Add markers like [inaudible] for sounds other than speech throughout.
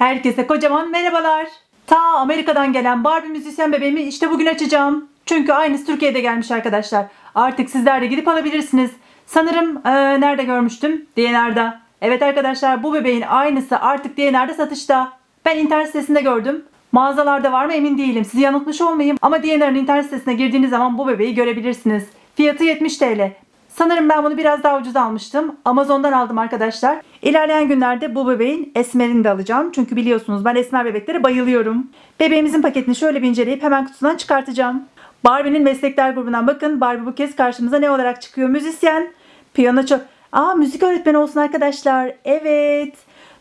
Herkese kocaman merhabalar. Ta Amerika'dan gelen Barbie müzisyen bebeğimi işte bugün açacağım. Çünkü aynısı Türkiye'de gelmiş arkadaşlar. Artık sizler de gidip alabilirsiniz. Sanırım e, nerede görmüştüm? DNR'da. Evet arkadaşlar bu bebeğin aynısı artık DNR'da satışta. Ben internet sitesinde gördüm. Mağazalarda var mı emin değilim. Sizi yanıltmış olmayayım. Ama DNR'ın internet sitesine girdiğiniz zaman bu bebeği görebilirsiniz. Fiyatı 70 TL. Sanırım ben bunu biraz daha ucuz almıştım. Amazon'dan aldım arkadaşlar. İlerleyen günlerde bu bebeğin esmerini de alacağım. Çünkü biliyorsunuz ben esmer bebeklere bayılıyorum. Bebeğimizin paketini şöyle bir inceleyip hemen kutusundan çıkartacağım. Barbie'nin meslekler grubundan bakın. Barbie bu kez karşımıza ne olarak çıkıyor? Müzisyen, piyano çok... Aa müzik öğretmeni olsun arkadaşlar. Evet.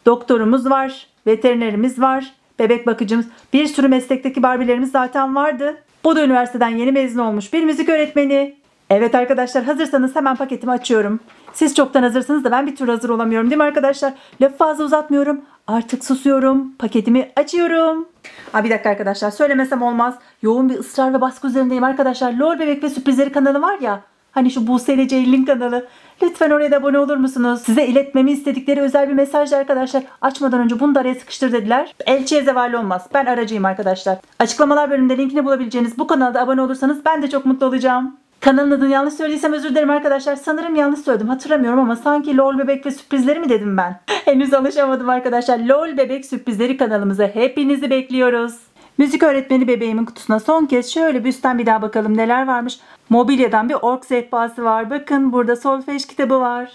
Doktorumuz var. Veterinerimiz var. Bebek bakıcımız. Bir sürü meslekteki Barbie'lerimiz zaten vardı. Bu da üniversiteden yeni mezun olmuş bir müzik öğretmeni. Evet arkadaşlar hazırsanız hemen paketimi açıyorum. Siz çoktan hazırsınız da ben bir türlü hazır olamıyorum değil mi arkadaşlar? Lafı fazla uzatmıyorum. Artık susuyorum. Paketimi açıyorum. Aa, bir dakika arkadaşlar söylemesem olmaz. Yoğun bir ısrar ve baskı üzerindeyim arkadaşlar. Lol Bebek ve Sürprizleri kanalı var ya. Hani şu Buse ile Ceylin kanalı. Lütfen oraya da abone olur musunuz? Size iletmemi istedikleri özel bir mesaj arkadaşlar. Açmadan önce bunu da araya sıkıştır dediler. Elçiye zeval olmaz. Ben aracıyım arkadaşlar. Açıklamalar bölümünde linkini bulabileceğiniz bu kanalda abone olursanız ben de çok mutlu olacağım. Kanalın adını yanlış söylediysem özür dilerim arkadaşlar. Sanırım yanlış söyledim. Hatırlamıyorum ama sanki LOL Bebek ve Sürprizleri mi dedim ben? [laughs] Henüz alışamadım arkadaşlar. LOL Bebek Sürprizleri kanalımıza hepinizi bekliyoruz. Müzik öğretmeni bebeğimin kutusuna son kez şöyle bir üstten bir daha bakalım neler varmış. Mobilyadan bir ork sehpası var. Bakın burada solfej kitabı var.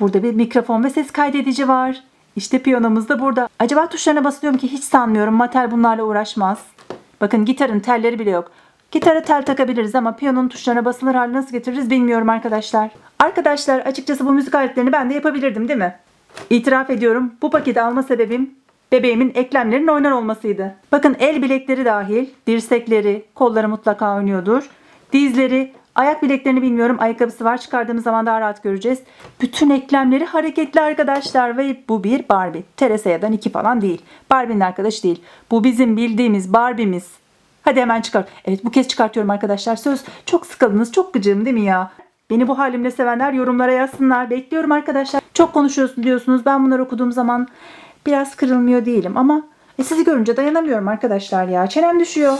Burada bir mikrofon ve ses kaydedici var. İşte piyanomuz da burada. Acaba tuşlarına basılıyorum ki hiç sanmıyorum. Matel bunlarla uğraşmaz. Bakın gitarın telleri bile yok. Gitara tel takabiliriz ama piyanonun tuşlarına basılır hali nasıl getiririz bilmiyorum arkadaşlar. Arkadaşlar açıkçası bu müzik aletlerini ben de yapabilirdim değil mi? İtiraf ediyorum bu paketi alma sebebim bebeğimin eklemlerinin oynar olmasıydı. Bakın el bilekleri dahil, dirsekleri, kolları mutlaka oynuyordur. Dizleri, ayak bileklerini bilmiyorum. Ayakkabısı var. Çıkardığımız zaman daha rahat göreceğiz. Bütün eklemleri hareketli arkadaşlar ve bu bir Barbie. Teresa'dan iki falan değil. Barbie'nin arkadaşı değil. Bu bizim bildiğimiz Barbie'miz. Hadi hemen çıkar. Evet bu kez çıkartıyorum arkadaşlar. Söz çok sıkıldınız. Çok gıcığım değil mi ya? Beni bu halimle sevenler yorumlara yazsınlar. Bekliyorum arkadaşlar. Çok konuşuyorsun diyorsunuz. Ben bunları okuduğum zaman biraz kırılmıyor değilim ama e, sizi görünce dayanamıyorum arkadaşlar ya. Çenem düşüyor.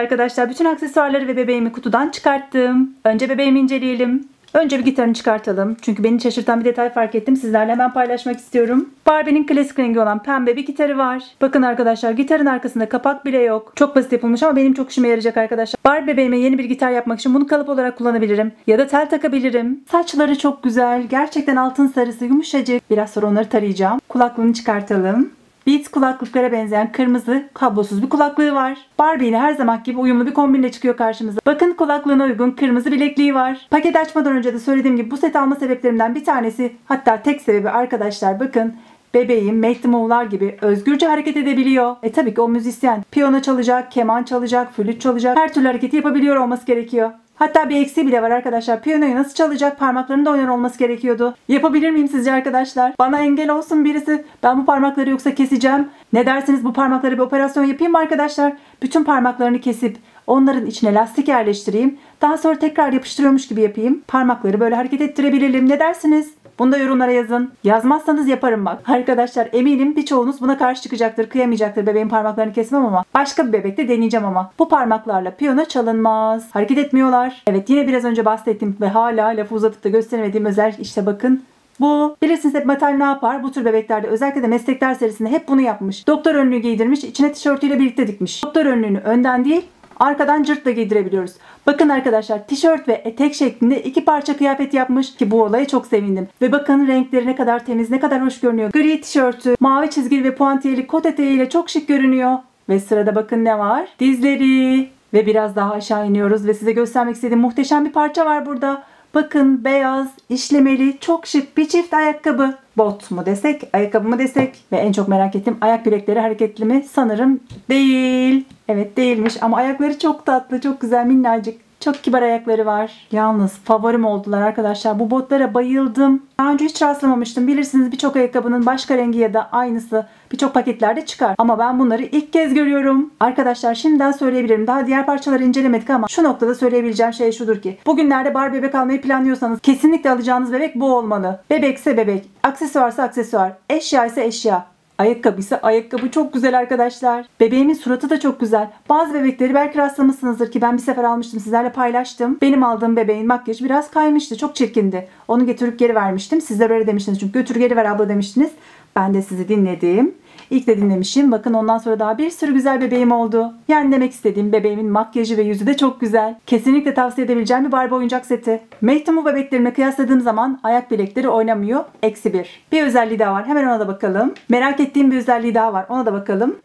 Arkadaşlar bütün aksesuarları ve bebeğimi kutudan çıkarttım. Önce bebeğimi inceleyelim. Önce bir gitarını çıkartalım. Çünkü beni şaşırtan bir detay fark ettim. Sizlerle hemen paylaşmak istiyorum. Barbie'nin klasik rengi olan pembe bir gitarı var. Bakın arkadaşlar gitarın arkasında kapak bile yok. Çok basit yapılmış ama benim çok işime yarayacak arkadaşlar. Barbie bebeğime yeni bir gitar yapmak için bunu kalıp olarak kullanabilirim. Ya da tel takabilirim. Saçları çok güzel. Gerçekten altın sarısı yumuşacık. Biraz sonra onları tarayacağım. Kulaklığını çıkartalım. Beats kulaklıklara benzeyen kırmızı kablosuz bir kulaklığı var. Barbie ile her zaman gibi uyumlu bir kombinle çıkıyor karşımıza. Bakın kulaklığına uygun kırmızı bilekliği var. Paket açmadan önce de söylediğim gibi bu set alma sebeplerimden bir tanesi hatta tek sebebi arkadaşlar bakın bebeğim Mehdi Moğlar gibi özgürce hareket edebiliyor. E tabii ki o müzisyen piyano çalacak, keman çalacak, flüt çalacak her türlü hareketi yapabiliyor olması gerekiyor. Hatta bir eksiği bile var arkadaşlar. Piyanoyu nasıl çalacak parmaklarının da oynar olması gerekiyordu. Yapabilir miyim sizce arkadaşlar? Bana engel olsun birisi. Ben bu parmakları yoksa keseceğim. Ne dersiniz bu parmakları bir operasyon yapayım mı arkadaşlar? Bütün parmaklarını kesip onların içine lastik yerleştireyim. Daha sonra tekrar yapıştırıyormuş gibi yapayım. Parmakları böyle hareket ettirebilelim. Ne dersiniz? Bunu da yorumlara yazın. Yazmazsanız yaparım bak. Arkadaşlar eminim birçoğunuz buna karşı çıkacaktır. Kıyamayacaktır bebeğin parmaklarını kesmem ama. Başka bir bebekte deneyeceğim ama. Bu parmaklarla piyano çalınmaz. Hareket etmiyorlar. Evet yine biraz önce bahsettiğim ve hala lafı uzatıp da gösteremediğim özel işte bakın bu bilirsiniz hep metal ne yapar? Bu tür bebeklerde özellikle de meslekler serisinde hep bunu yapmış. Doktor önlüğü giydirmiş, içine tişörtüyle birlikte dikmiş. Doktor önlüğünü önden değil Arkadan cırtla giydirebiliyoruz. Bakın arkadaşlar tişört ve etek şeklinde iki parça kıyafet yapmış ki bu olaya çok sevindim. Ve bakın renkleri ne kadar temiz, ne kadar hoş görünüyor. Gri tişörtü, mavi çizgili ve puantiyeli kot eteğiyle çok şık görünüyor. Ve sırada bakın ne var? Dizleri. Ve biraz daha aşağı iniyoruz ve size göstermek istediğim muhteşem bir parça var burada. Bakın beyaz, işlemeli, çok şık bir çift ayakkabı. Bot mu desek, ayakkabı mı desek? Ve en çok merak ettiğim ayak bilekleri hareketli mi? Sanırım değil. Evet değilmiş ama ayakları çok tatlı, çok güzel, minnacık. Çok kibar ayakları var. Yalnız favorim oldular arkadaşlar. Bu botlara bayıldım. Daha önce hiç rastlamamıştım. Bilirsiniz birçok ayakkabının başka rengi ya da aynısı birçok paketlerde çıkar. Ama ben bunları ilk kez görüyorum. Arkadaşlar şimdiden söyleyebilirim. Daha diğer parçaları incelemedik ama şu noktada söyleyebileceğim şey şudur ki. Bugünlerde bar bebek almayı planlıyorsanız kesinlikle alacağınız bebek bu olmalı. Bebekse bebek, aksesuarsa aksesuar, eşya ise eşya. Ayakkabı ise ayakkabı çok güzel arkadaşlar. Bebeğimin suratı da çok güzel. Bazı bebekleri belki rastlamışsınızdır ki ben bir sefer almıştım sizlerle paylaştım. Benim aldığım bebeğin makyajı biraz kaymıştı. Çok çirkindi. Onu getirip geri vermiştim. Sizler öyle demiştiniz çünkü götür geri ver abla demiştiniz. Ben de sizi dinledim. İlk de dinlemişim. Bakın ondan sonra daha bir sürü güzel bebeğim oldu. Yani demek istediğim bebeğimin makyajı ve yüzü de çok güzel. Kesinlikle tavsiye edebileceğim bir Barbie oyuncak seti. Meytumu bebeklerime kıyasladığım zaman ayak bilekleri oynamıyor. Eksi bir. Bir özelliği daha var. Hemen ona da bakalım. Merak ettiğim bir özelliği daha var. Ona da bakalım.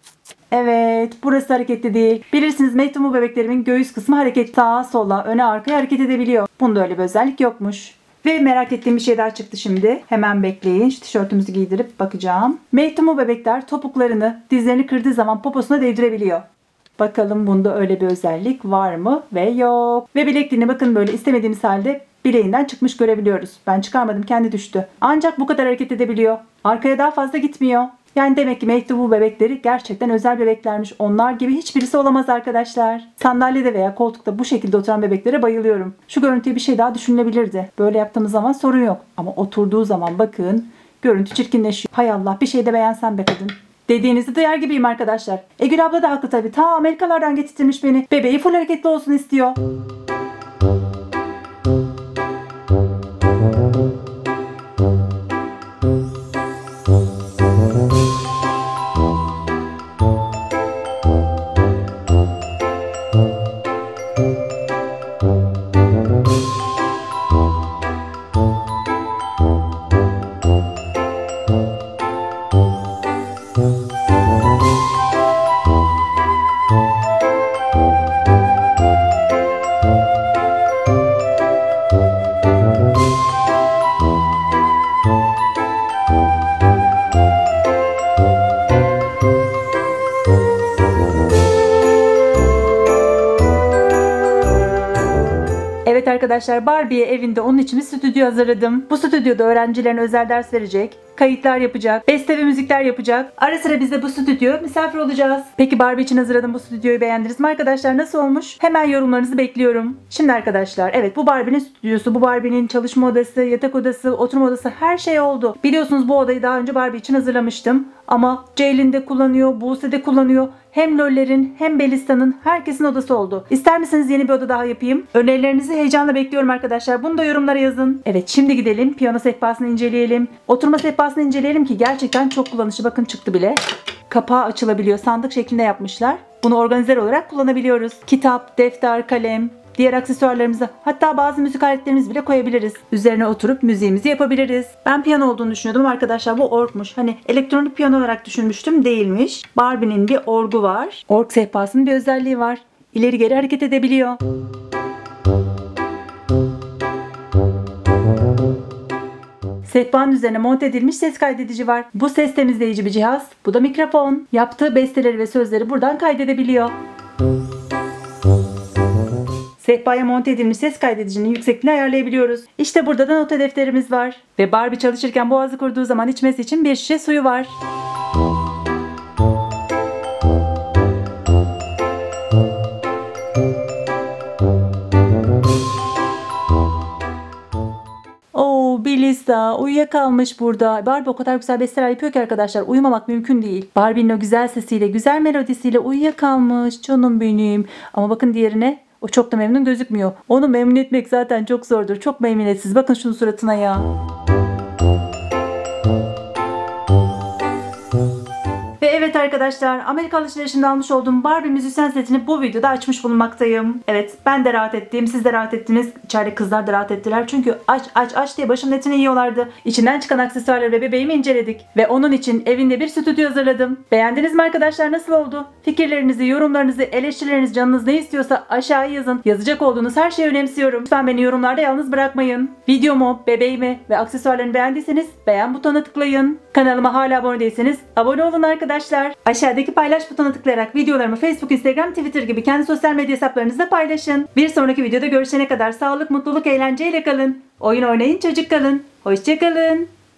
Evet, burası hareketli değil. Bilirsiniz Meytumu bebeklerimin göğüs kısmı hareket sağa sola, öne arkaya hareket edebiliyor. Bunda öyle bir özellik yokmuş. Ve merak ettiğim bir şey daha çıktı şimdi. Hemen bekleyin. Şu tişörtümüzü giydirip bakacağım. Meytumu bebekler topuklarını dizlerini kırdığı zaman poposuna değdirebiliyor. Bakalım bunda öyle bir özellik var mı ve yok. Ve bilekliğini bakın böyle istemediğimiz halde bileğinden çıkmış görebiliyoruz. Ben çıkarmadım kendi düştü. Ancak bu kadar hareket edebiliyor. Arkaya daha fazla gitmiyor. Yani demek ki mektubu bebekleri gerçekten özel bebeklermiş. Onlar gibi hiçbirisi olamaz arkadaşlar. Sandalyede veya koltukta bu şekilde oturan bebeklere bayılıyorum. Şu görüntüye bir şey daha düşünülebilirdi. Böyle yaptığımız zaman sorun yok. Ama oturduğu zaman bakın görüntü çirkinleşiyor. Hay Allah bir şey de beğensen be kadın. Dediğinizi duyar gibiyim arkadaşlar. Egül abla da haklı tabii. Ta Amerikalardan getirtmiş beni. Bebeği full hareketli olsun istiyor. Evet arkadaşlar Barbie'ye evinde onun için bir stüdyo hazırladım. Bu stüdyoda öğrencilerin özel ders verecek, kayıtlar yapacak, beste ve müzikler yapacak. Ara sıra biz de bu stüdyo misafir olacağız. Peki Barbie için hazırladım bu stüdyoyu beğendiniz mi arkadaşlar? Nasıl olmuş? Hemen yorumlarınızı bekliyorum. Şimdi arkadaşlar evet bu Barbie'nin stüdyosu, bu Barbie'nin çalışma odası, yatak odası, oturma odası her şey oldu. Biliyorsunuz bu odayı daha önce Barbie için hazırlamıştım. Ama Ceylin de kullanıyor, Buse de kullanıyor. Hem Loller'in hem Belista'nın herkesin odası oldu. İster misiniz yeni bir oda daha yapayım? Önerilerinizi heyecanla bekliyorum arkadaşlar. Bunu da yorumlara yazın. Evet şimdi gidelim piyano sehpasını inceleyelim. Oturma sehpasını inceleyelim ki gerçekten çok kullanışlı. Bakın çıktı bile. Kapağı açılabiliyor. Sandık şeklinde yapmışlar. Bunu organizer olarak kullanabiliyoruz. Kitap, defter, kalem, diğer aksesuarlarımızı hatta bazı müzik aletlerimizi bile koyabiliriz. Üzerine oturup müziğimizi yapabiliriz. Ben piyano olduğunu düşünüyordum arkadaşlar bu orgmuş. Hani elektronik piyano olarak düşünmüştüm değilmiş. Barbie'nin bir orgu var. Org sehpasının bir özelliği var. İleri geri hareket edebiliyor. Sehpanın üzerine monte edilmiş ses kaydedici var. Bu ses temizleyici bir cihaz. Bu da mikrofon. Yaptığı besteleri ve sözleri buradan kaydedebiliyor. Sehpaya monte edilmiş ses kaydedicinin yüksekliğini ayarlayabiliyoruz. İşte burada da nota defterimiz var. Ve Barbie çalışırken boğazı kuruduğu zaman içmesi için bir şişe suyu var. Bilisa uyuyakalmış burada. Barbie o kadar güzel besteler yapıyor ki arkadaşlar uyumamak mümkün değil. Barbie'nin o güzel sesiyle, güzel melodisiyle uyuyakalmış canım benim. Ama bakın diğerine o çok da memnun gözükmüyor. Onu memnun etmek zaten çok zordur. Çok memnuniyetsiz. Bakın şunun suratına ya. Evet arkadaşlar. Amerika alışverişinde almış olduğum Barbie müzisyen setini bu videoda açmış bulunmaktayım. Evet ben de rahat ettim. Siz de rahat ettiniz. İçeride kızlar da rahat ettiler. Çünkü aç aç aç diye başımın etini yiyorlardı. İçinden çıkan aksesuarları ve bebeğimi inceledik. Ve onun için evinde bir stüdyo hazırladım. Beğendiniz mi arkadaşlar? Nasıl oldu? Fikirlerinizi, yorumlarınızı, eleştirilerinizi canınız ne istiyorsa aşağıya yazın. Yazacak olduğunuz her şeyi önemsiyorum. Lütfen beni yorumlarda yalnız bırakmayın. Videomu, bebeğimi ve aksesuarlarını beğendiyseniz beğen butonuna tıklayın. Kanalıma hala abone değilseniz abone olun arkadaşlar. Aşağıdaki paylaş butonuna tıklayarak videolarımı Facebook, Instagram, Twitter gibi kendi sosyal medya hesaplarınızda paylaşın. Bir sonraki videoda görüşene kadar sağlık, mutluluk, eğlenceyle kalın. Oyun oynayın, çocuk kalın. Hoşçakalın.